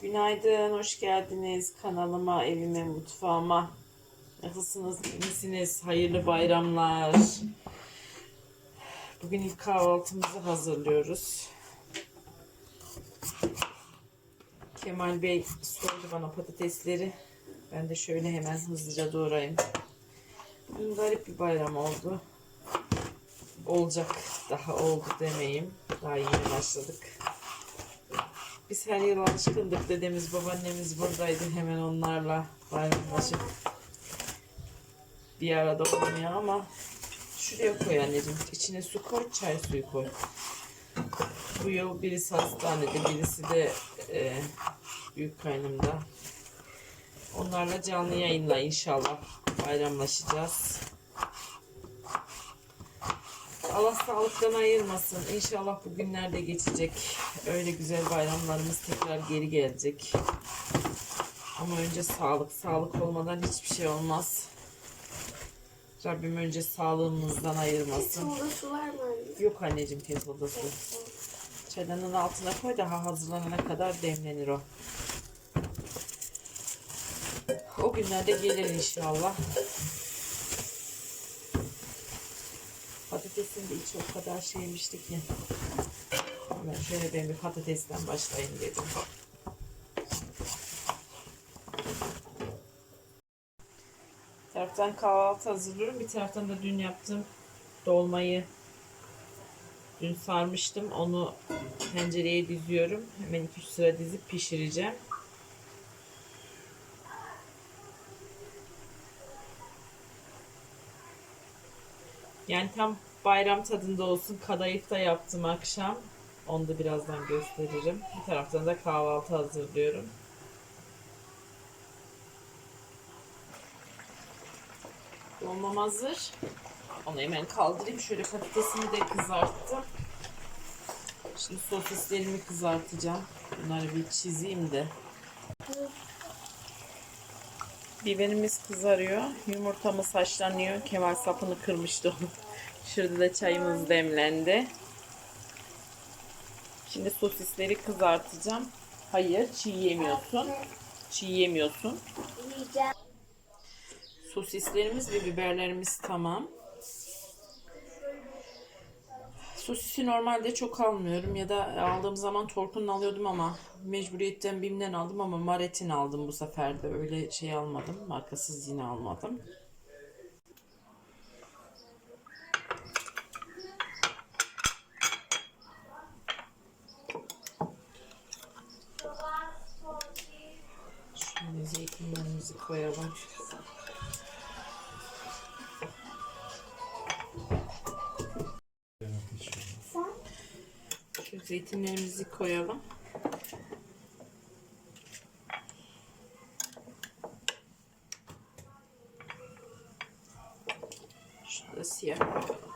Günaydın, hoş geldiniz kanalıma, evime, mutfağıma. Nasılsınız, misiniz? Hayırlı bayramlar. Bugün ilk kahvaltımızı hazırlıyoruz. Kemal Bey soydu bana patatesleri. Ben de şöyle hemen hızlıca doğrayayım. Bugün garip bir bayram oldu. Olacak, daha oldu demeyeyim. Daha yeni başladık. Biz her yıl alışkındık. Dedemiz, babaannemiz buradaydı. Hemen onlarla bayramlaşıp bir arada olmuyor ama şuraya koy anneciğim. İçine su koy, çay suyu koy. Bu yıl birisi hastanede, birisi de e, büyük kaynımda. Onlarla canlı yayınla inşallah bayramlaşacağız. Allah sağlıktan ayırmasın. İnşallah bu günler de geçecek. Öyle güzel bayramlarımız tekrar geri gelecek. Ama önce sağlık. Sağlık olmadan hiçbir şey olmaz. Rabbim önce sağlığımızdan ayırmasın. Soğuda su var mı anne? Yok anneciğim tez odası. Çaydanın altına koy daha hazırlanana kadar demlenir o. O günlerde gelir inşallah. Patatesin de içi o kadar şeymişti ki. Hemen şöyle ben bir patatesten başlayayım dedim. Bir taraftan kahvaltı hazırlıyorum. Bir taraftan da dün yaptığım dolmayı dün sarmıştım. Onu tencereye diziyorum. Hemen 2-3 sıra dizip pişireceğim. Yani tam bayram tadında olsun. Kadayıf da yaptım akşam. Onu da birazdan gösteririm. Bir taraftan da kahvaltı hazırlıyorum. Dolmam hazır. Onu hemen kaldırayım. Şöyle patatesimi de kızarttım. Şimdi sosislerimi kızartacağım. Bunları bir çizeyim de. Biberimiz kızarıyor. Yumurtamız haşlanıyor. Kemal sapını kırmıştı onu. Şurada da çayımız demlendi. Şimdi sosisleri kızartacağım. Hayır, çiğ yemiyorsun. Çiğ yemiyorsun. Sosislerimiz ve biberlerimiz tamam. Sosisi normalde çok almıyorum ya da aldığım zaman Torkun'un alıyordum ama mecburiyetten Bim'den aldım ama Maret'in aldım bu sefer de öyle şey almadım. Markasız yine almadım. Şöyle zeytinlerimizi koyalım. Şu zeytinlerimizi koyalım. Şurada siyah koyalım.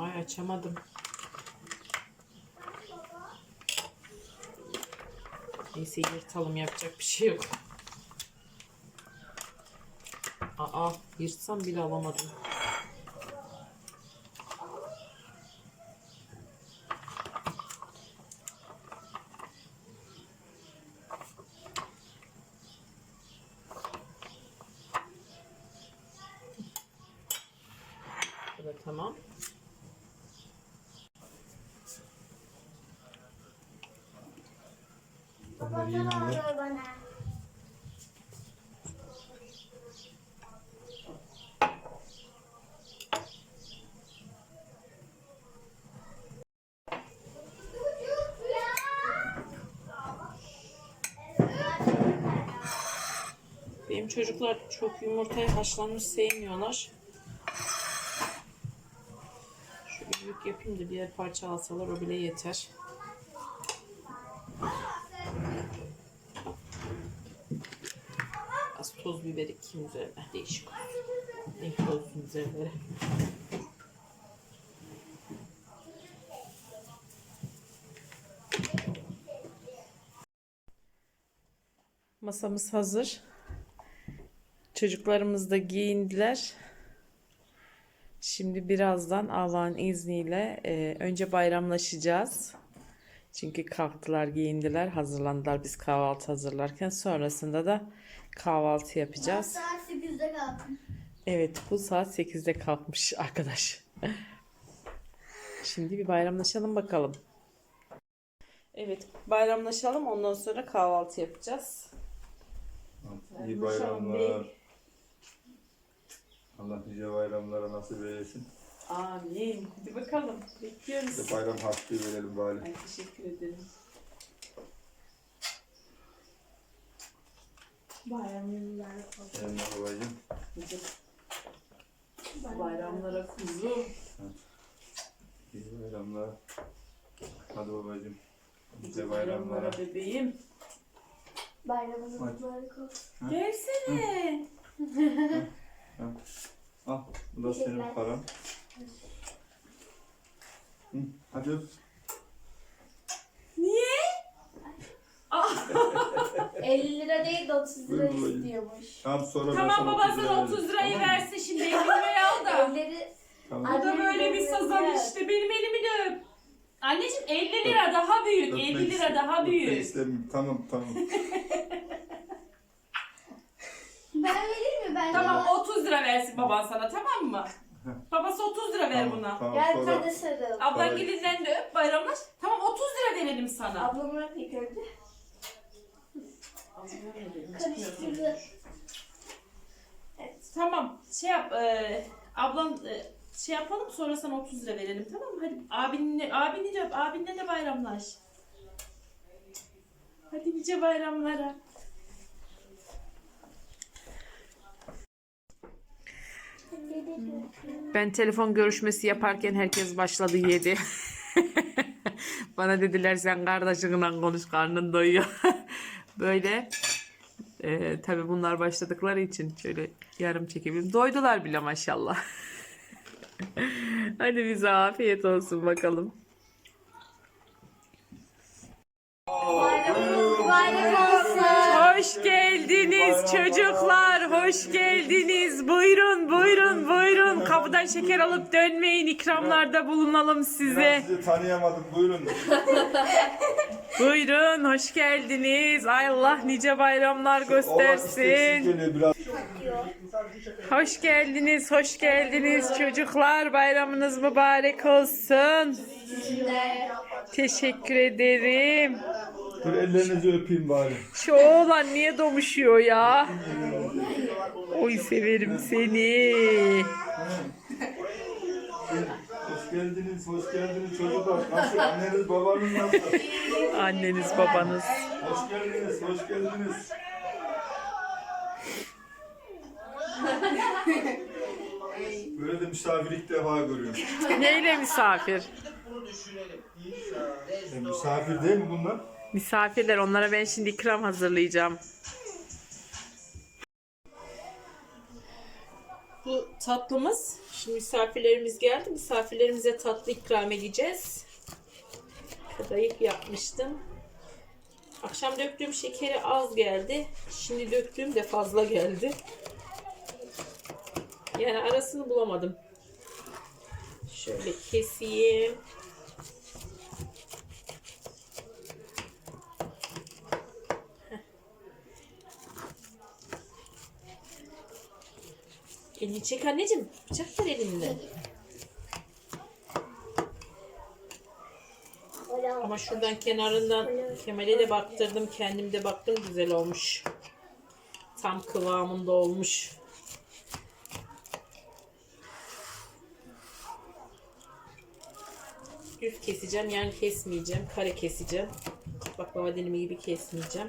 Ay açamadım. Neyse yırtalım yapacak bir şey yok. Aa yırtsam bile alamadım. Bu tamam. Oluyor bana. Benim çocuklar çok yumurtayı haşlanmış sevmiyorlar. Şöyle büyük yapayım da birer parça alsalar o bile yeter. Az toz biber ekeyim üzerine. Değişik. Renkli olsun üzerleri. Masamız hazır. Çocuklarımız da giyindiler. Şimdi birazdan Allah'ın izniyle e, önce bayramlaşacağız. Çünkü kalktılar, giyindiler, hazırlandılar biz kahvaltı hazırlarken. Sonrasında da kahvaltı yapacağız. Saat 8'de kalktım. Evet, bu saat 8'de kalkmış arkadaş. Şimdi bir bayramlaşalım bakalım. Evet, bayramlaşalım. Ondan sonra kahvaltı yapacağız. İyi bayramlar. Allah nice bayramlara nasip eylesin. Amin. Hadi bakalım. Bekliyoruz. Size bayram hakkı verelim bari. Ay, teşekkür ederim. Bayramlar olsun. Eyvallah babacığım. Bayramlara kuzu. İyi bayramlar. Hadi babacığım. Nice bayramlara bayramlara. bebeğim. Bayramınız Hadi. mübarek olsun. Gelsene. Al bu da senin Teşekkürler. paran. Hı, hadi öp. Niye? 50 lira değil de 30 lira Buyurun babacığım. istiyormuş. Tamam sonra ben Tamam sana babasına veririm. 30 lirayı Tamam mı? versin şimdi 50 lirayı al da. Evleri Tamam. Bu da böyle bir sazan işte benim elimi de öp. Anneciğim 50 lira daha büyük, 50 Öpmek lira daha öpmek büyük. istemiyorum. Tamam tamam. ben vereyim mi? Ben Tamam de- 30 lira versin baban sana tamam mı? Babası 30 lira ver tamam, buna. Tamam Gel sonra. hadi sarıl. Ablan Parayı- gelinden de öp bayramlaş. Tamam 30 lira verelim sana. Ablamı öpeyim önce. Karıştırdı. Tamam şey yap e, ablan e, şey yapalım sonra sana 30 lira verelim tamam mı? Hadi abinle, abinle de öp abinle de bayramlaş. Hadi nice bayramlara. Ben telefon görüşmesi yaparken herkes başladı yedi. Bana dediler sen kardeşinle konuş karnın doyuyor. Böyle e, tabii bunlar başladıkları için şöyle yarım çekebilirim. Doydular bile maşallah. Hadi bize afiyet olsun bakalım. Hoş geldiniz çocuklar. Hoş geldiniz. Buyurun buyurun buyurun. Kapıdan şeker alıp dönmeyin. İkramlarda bulunalım size. Ben sizi tanıyamadım. Buyurun. Buyurun hoş geldiniz. Ay Allah nice bayramlar göstersin. geliyor biraz. Hoş geldiniz, hoş geldiniz çocuklar. Bayramınız mübarek olsun. Teşekkür ederim. Dur ellerinizi öpeyim bari. Şu oğlan niye domuşuyor ya? Oy severim seni. Hoş geldiniz, hoş geldiniz çocuklar. Nasıl? Anneniz, babanız nasıl? Anneniz babanız. Hoş geldiniz, hoş geldiniz. Böyle de misafir ilk defa görüyorum. Neyle misafir? E, misafir değil mi bunlar? Misafirler onlara ben şimdi ikram hazırlayacağım. Tatlımız. Şimdi misafirlerimiz geldi. Misafirlerimize tatlı ikram edeceğiz. Kadayıf yapmıştım. Akşam döktüğüm şekeri az geldi. Şimdi döktüğüm de fazla geldi. Yani arasını bulamadım. Şöyle keseyim. Elini çek anneciğim. Bıçak ver elinde. Ama şuradan kenarından Kemal'e de baktırdım. Kendim de baktım. Güzel olmuş. Tam kıvamında olmuş. Düz keseceğim. Yani kesmeyeceğim. Kare keseceğim. Baklava dilimi gibi kesmeyeceğim.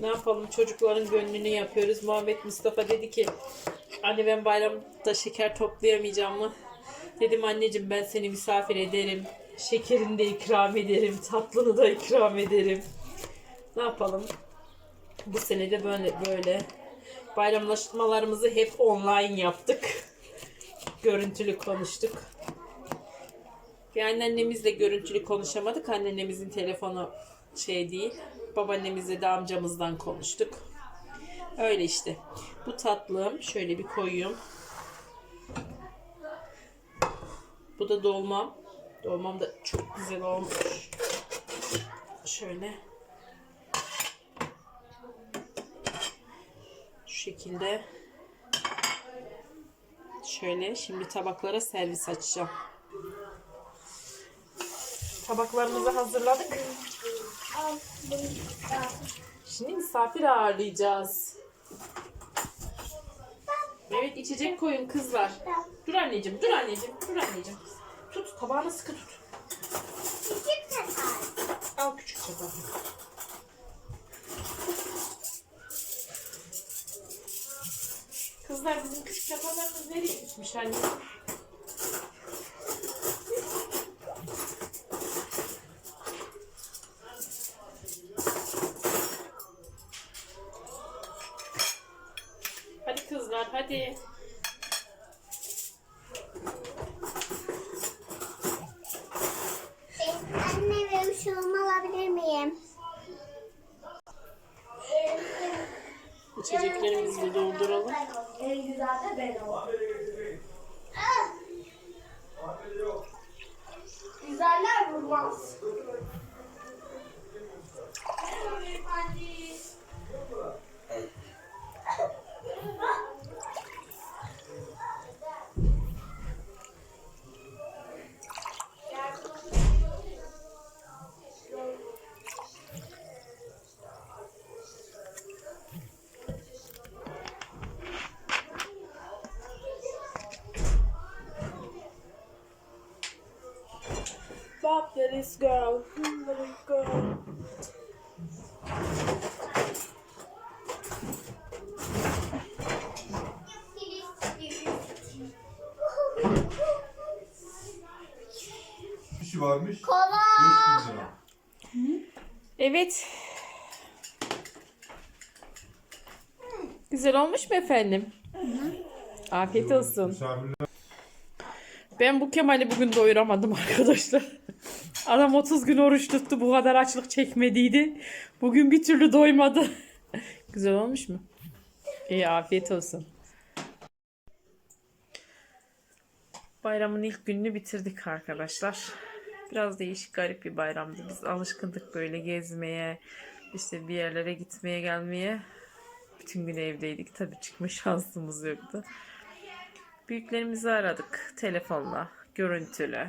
Ne yapalım çocukların gönlünü yapıyoruz. Muhammed Mustafa dedi ki anne ben bayramda şeker toplayamayacağım mı? Dedim anneciğim ben seni misafir ederim. Şekerini de ikram ederim. Tatlını da ikram ederim. Ne yapalım? Bu sene de böyle böyle bayramlaşmalarımızı hep online yaptık. görüntülü konuştuk. Bir anneannemizle görüntülü konuşamadık. Anneannemizin telefonu şey değil. Babaannemizle de amcamızdan konuştuk. Öyle işte. Bu tatlım. Şöyle bir koyayım. Bu da dolmam. Dolmam da çok güzel olmuş. Şöyle. Şu şekilde. Şöyle şimdi tabaklara servis açacağım. Tabaklarımızı hazırladık. Şimdi misafir ağırlayacağız. Evet içecek koyun kızlar. Dur anneciğim, dur anneciğim, dur anneciğim. Tut, tabağını sıkı tut. Küçük çatal. Al küçük çatal. Kızlar bizim küçük çatallarımız nereye gitmiş anne? Hadi. Anne ve ışığımı alabilir miyim? İçeceklerimizi de dolduralım. En güzel de ben Güzeller vurmaz. Bob, let us go. Let us go. kişi varmış. Kola. 5000 lira. Evet. Güzel olmuş mu efendim? Afiyet olsun. Misafirler Ben bu Kemal'i bugün doyuramadım arkadaşlar. Adam 30 gün oruç tuttu. Bu kadar açlık çekmediydi. Bugün bir türlü doymadı. Güzel olmuş mu? İyi afiyet olsun. Bayramın ilk gününü bitirdik arkadaşlar. Biraz değişik garip bir bayramdı. Biz alışkındık böyle gezmeye, işte bir yerlere gitmeye gelmeye. Bütün gün evdeydik. Tabii çıkma şansımız yoktu. Büyüklerimizi aradık telefonla, görüntülü.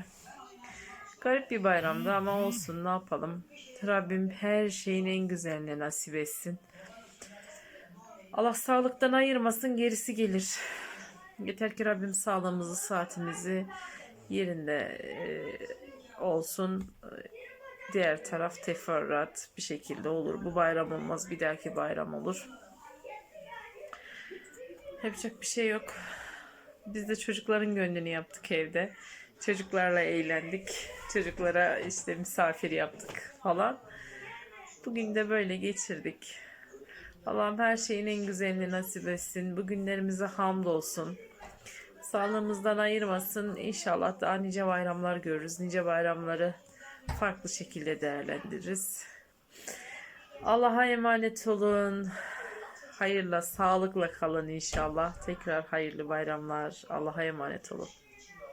Garip bir bayramdı ama olsun ne yapalım. Rabbim her şeyin en güzelini nasip etsin. Allah sağlıktan ayırmasın gerisi gelir. Yeter ki Rabbim sağlığımızı, saatimizi yerinde e, olsun. Diğer taraf teferruat bir şekilde olur. Bu bayram olmaz bir dahaki bayram olur. Yapacak bir şey yok. Biz de çocukların gönlünü yaptık evde. Çocuklarla eğlendik. Çocuklara işte misafir yaptık falan. Bugün de böyle geçirdik. Allah'ım her şeyin en güzelini nasip etsin. Bugünlerimize hamdolsun. Sağlığımızdan ayırmasın. İnşallah daha nice bayramlar görürüz. Nice bayramları farklı şekilde değerlendiririz. Allah'a emanet olun. Hayırla, sağlıkla kalın inşallah. Tekrar hayırlı bayramlar. Allah'a emanet olun.